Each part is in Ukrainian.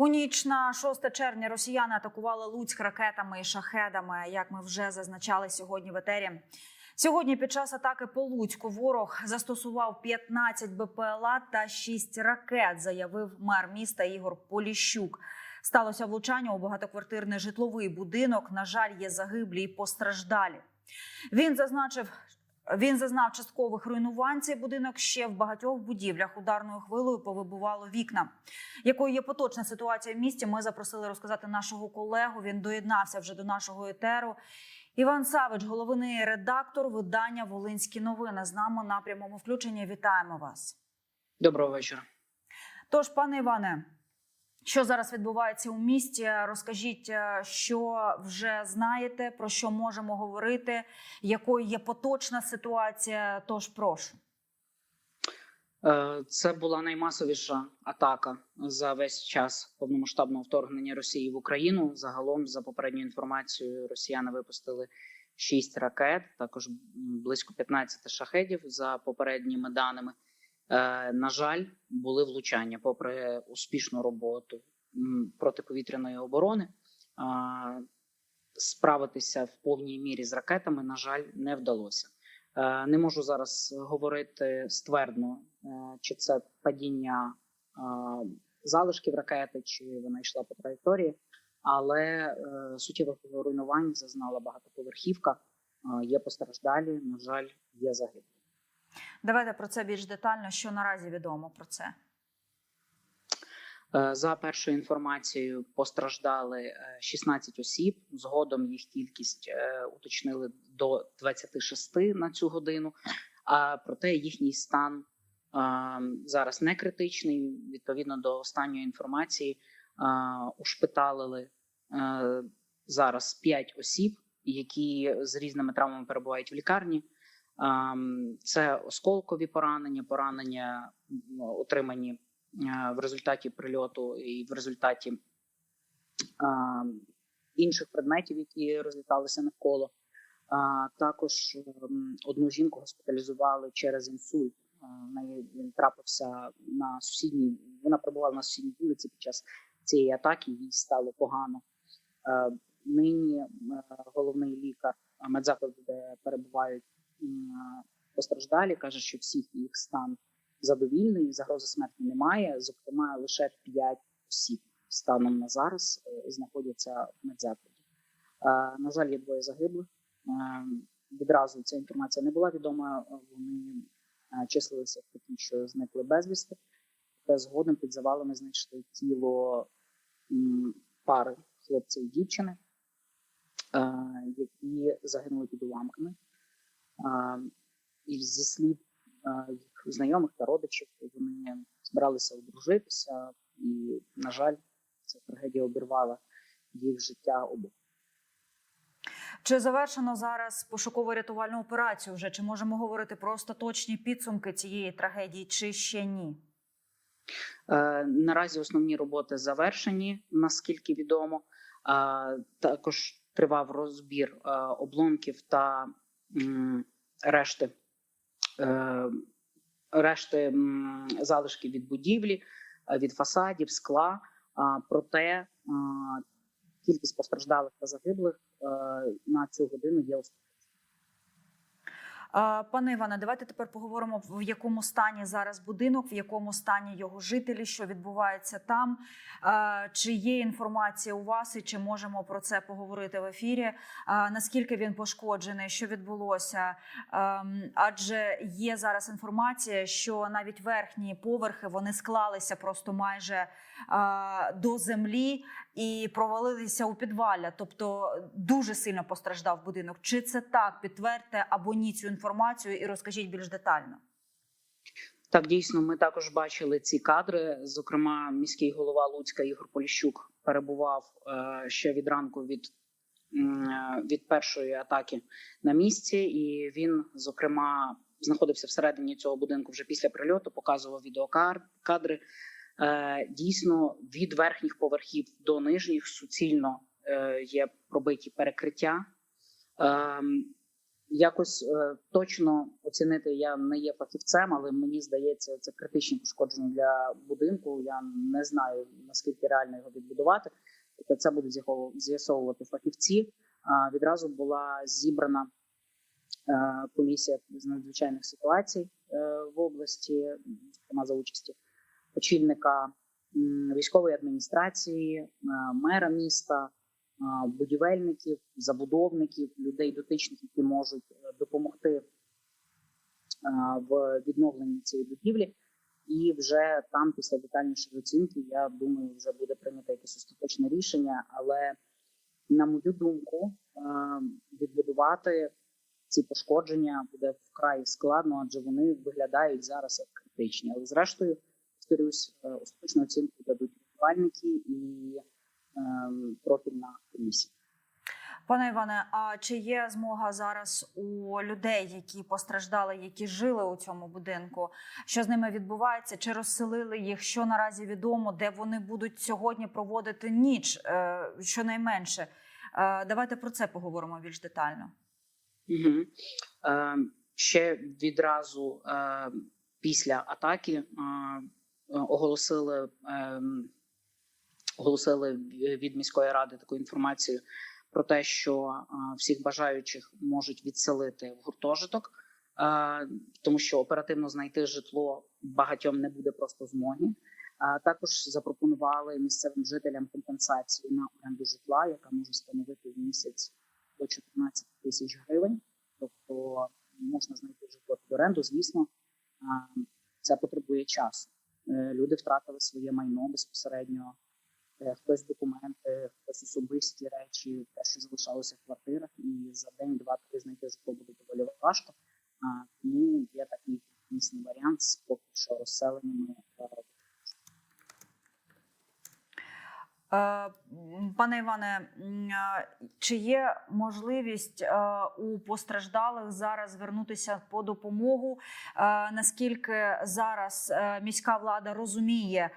У ніч на 6 червня росіяни атакували Луцьк ракетами і шахедами. Як ми вже зазначали сьогодні в етері. Сьогодні під час атаки по Луцьку ворог застосував 15 БПЛА та 6 ракет, заявив мер міста Ігор Поліщук. Сталося влучання у багатоквартирний житловий будинок. На жаль, є загиблі і постраждалі. Він зазначив. Він зазнав часткових руйнувань. Цей будинок ще в багатьох будівлях ударною хвилою повибувало вікна. Якою є поточна ситуація в місті? Ми запросили розказати нашого колегу. Він доєднався вже до нашого етеру. Іван Савич, головний редактор видання Волинські новини. З нами на прямому включенні. Вітаємо вас. Доброго вечора. Тож, пане Іване, що зараз відбувається у місті? Розкажіть, е, що вже знаєте, про що можемо говорити, якою є поточна ситуація. Тож прошу. Е, Це була наймасовіша атака за весь час повномасштабного вторгнення Росії в Україну. Загалом, за попередньою інформацією, росіяни випустили 6 ракет, також близько 15 шахедів. За попередніми даними, на жаль, були влучання, попри успішну роботу протиповітряної оборони. Е, Справитися в повній мірі з ракетами, на жаль, не вдалося. Е, Не можу зараз говорити ствердно, е, чи це падіння е, залишків ракети, чи вона йшла по траєкторії, але е, суттєвих руйнувань зазнала багатоповерхівка. Е, Є постраждалі, на жаль, є загиблі. Давайте про це більш детально. Що наразі відомо про це? Е, За першою інформацією, постраждали е, 16 осіб. Згодом їх кількість е, уточнили до 26 на цю годину. А проте їхній стан е, зараз не критичний. Відповідно до останньої інформації, е, ушпиталили е, зараз 5 осіб, які з різними травмами перебувають в лікарні. Ем, Це осколкові поранення, поранення отримані е, в результаті прильоту і в результаті е, інших предметів, які розліталися навколо. Також ем, одну жінку госпіталізували через інсульт. Е, В неї він трапився на сусідній. Вона перебувала на сусідній вулиці під час цієї атаки. Їй стало погано. Е, Нині е, головний лікар е, медзакладу, де перебувають постраждалі, каже, що всіх їх стан задовільний, загрози смерті немає. Зокрема, лише 5 осіб станом на зараз е, знаходяться в медзакладі. Е, На жаль, є двоє загиблих. Е, Відразу ця інформація не була відома. Вони числилися такі, що зникли безвісти. Та згодом під завалами знайшли тіло пари хлопця і дівчини, які загинули під уламками. І зі слів їх знайомих та родичів, вони збиралися одружитися, і, на жаль, ця трагедія обірвала їх життя обох. Чи завершено зараз пошуково-рятувальну операцію? Вже чи можемо говорити про остаточні підсумки цієї трагедії, чи ще ні? Е, Наразі основні роботи завершені, наскільки відомо. Е, Також тривав розбір е, обломків та решти, е, решти залишки від будівлі, е, від фасадів, скла. А, Проте е, кількість постраждалих та загиблих е, на цю годину є Пане Іване, давайте тепер поговоримо в якому стані зараз будинок, в якому стані його жителі, що відбувається там. Чи є інформація у вас, і чи можемо про це поговорити в ефірі? Наскільки він пошкоджений, що відбулося? Ем, Адже є зараз інформація, що навіть верхні поверхи вони склалися просто майже до землі і провалилися у підвалля. Тобто дуже сильно постраждав будинок. Чи це так? Підтвердьте або ні цю інформацію і розкажіть більш детально. Так, дійсно, ми також бачили ці кадри. Зокрема, міський голова Луцька Ігор Поліщук перебував е, ще від ранку від, е, від першої атаки на місці, і він, зокрема, знаходився всередині цього будинку вже після прильоту, показував відеокадри. Е, Дійсно, від верхніх поверхів до нижніх суцільно є пробиті перекриття. Якось е, точно оцінити я не є фахівцем, але мені здається, це критичні пошкодження для будинку. Я не знаю наскільки реально його відбудувати. Тобто це будуть з'ясовувати фахівці. А, Відразу була зібрана е, комісія з надзвичайних ситуацій е, в області, зокрема за участі очільника м, військової адміністрації, е, мера міста, е, будівельників, забудовників, людей дотичних, які можуть е, допомогти в відновленні цієї будівлі. І вже там, після детальнішої оцінки, я думаю, вже буде прийнято якесь остаточне рішення. Але на мою думку, відбудувати ці пошкодження буде вкрай складно, адже вони виглядають зараз як критичні. Але зрештою, повторюсь, е, остаточну оцінку дадуть рятувальники і профільна комісія. Пане Іване, а чи є змога зараз у людей, які постраждали, які жили у цьому будинку? Що з ними відбувається? Чи розселили їх? Що наразі відомо, де вони будуть сьогодні проводити ніч? е, Щонайменше? Е, Давайте про це поговоримо більш детально. Угу. Е, ще відразу е, після атаки е, оголосили, е, оголосили від міської ради таку інформацію про те, що всіх бажаючих можуть відселити в гуртожиток, тому що оперативно знайти житло багатьом не буде просто змоги. Також запропонували місцевим жителям компенсацію на оренду житла, яка може становити в місяць до 14 тисяч гривень. Тобто можна знайти житло під оренду. Звісно, це потребує часу. Е, Люди втратили своє майно безпосередньо. Е, Хтось документи, хтось особисті речі, те, що залишалося в квартирах, і за день, два-три знайти житло буде доволі важко. А, Тому є такий дійсний варіант поки що розселеннями е, Е, м, Пане Іване, е, чи є можливість е, у постраждалих зараз звернутися по допомогу? Е, Наскільки зараз е, міська влада розуміє е,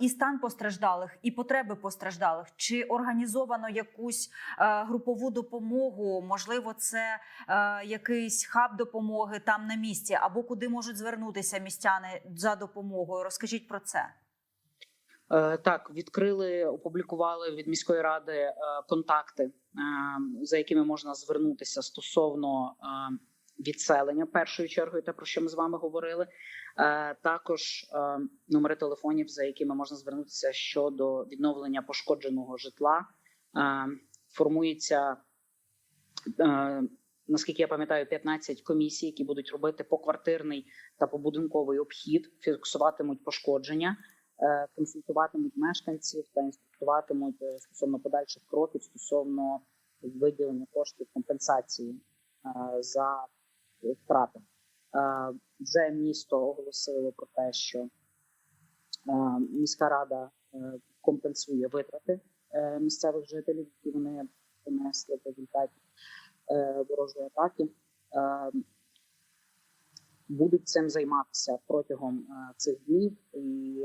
і стан постраждалих, і потреби постраждалих? Чи організовано якусь е, групову допомогу? Можливо, це е, якийсь хаб допомоги там на місці, або куди можуть звернутися містяни за допомогою? Розкажіть про це. Е, Так, відкрили, опублікували від міської ради е, контакти, е, за якими можна звернутися стосовно відселення першою чергою, те про що ми з вами говорили. Також номери телефонів, за якими можна звернутися щодо відновлення пошкодженого житла. Формується, наскільки я пам'ятаю, 15 комісій, які будуть робити поквартирний та побудинковий обхід, фіксуватимуть пошкодження консультуватимуть мешканців та інструктуватимуть е, стосовно подальших кроків стосовно виділення коштів компенсації е, за втрати. Е, Вже місто оголосило про те, що е, міська рада е, компенсує витрати е, місцевих жителів, які вони понесли в результаті е, ворожої атаки. Е, Будуть цим займатися протягом е, цих днів, і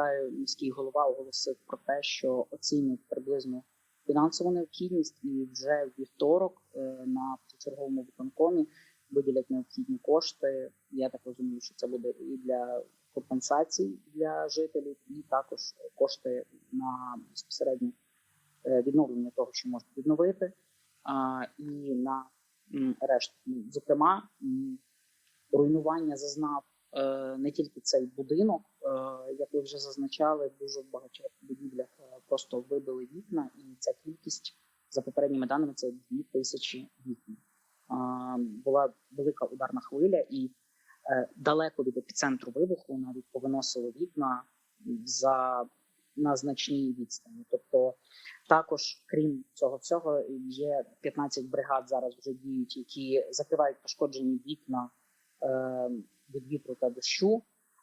пам'ятаю, міський голова оголосив про те, що оцінюють приблизно фінансову необхідність, і вже в вівторок е, на черговому виконкомі виділять необхідні кошти. Я так розумію, що це буде і для компенсацій для жителів, і також кошти на безпосередньо е, відновлення того, що можна відновити, і на решту. Ну, Зокрема, руйнування зазнав е, не тільки цей будинок, як ви вже зазначали, в дуже багатьох будівлях е, просто вибили вікна, і ця кількість за попередніми даними це дві тисячі вікон. Була велика ударна хвиля, і е, далеко від епіцентру вибуху навіть повиносило вікна за на значній відстані. Тобто, також крім цього всього, є 15 бригад зараз вже діють, які закривають пошкоджені вікна е, від вітру та дощу.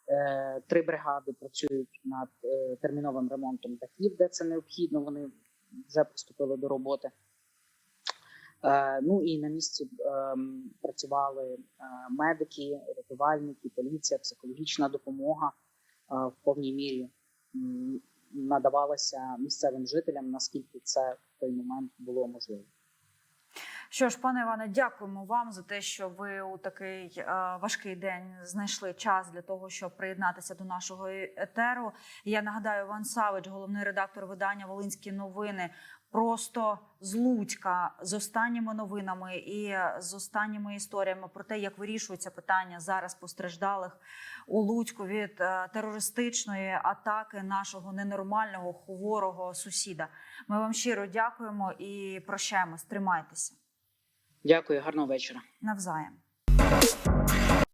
Е, Три бригади працюють над е, терміновим ремонтом дахів, де це необхідно. Вони вже приступили до роботи. Е, Ну і на місці ем, працювали медики, рятувальники, поліція, психологічна допомога в повній мірі надавалася місцевим жителям, наскільки це в той момент було можливо. Що ж, пане Іване, дякуємо вам за те, що ви у такий е, важкий день знайшли час для того, щоб приєднатися до нашого етеру. Я нагадаю, Іван Савич, головний редактор видання Волинські новини, просто з Луцька з останніми новинами і з останніми історіями про те, як вирішується питання зараз постраждалих у Луцьку від е, терористичної атаки нашого ненормального хворого сусіда. Ми вам щиро дякуємо і прощаємось. Тримайтеся Дякую, гарного вечора. навзаєм.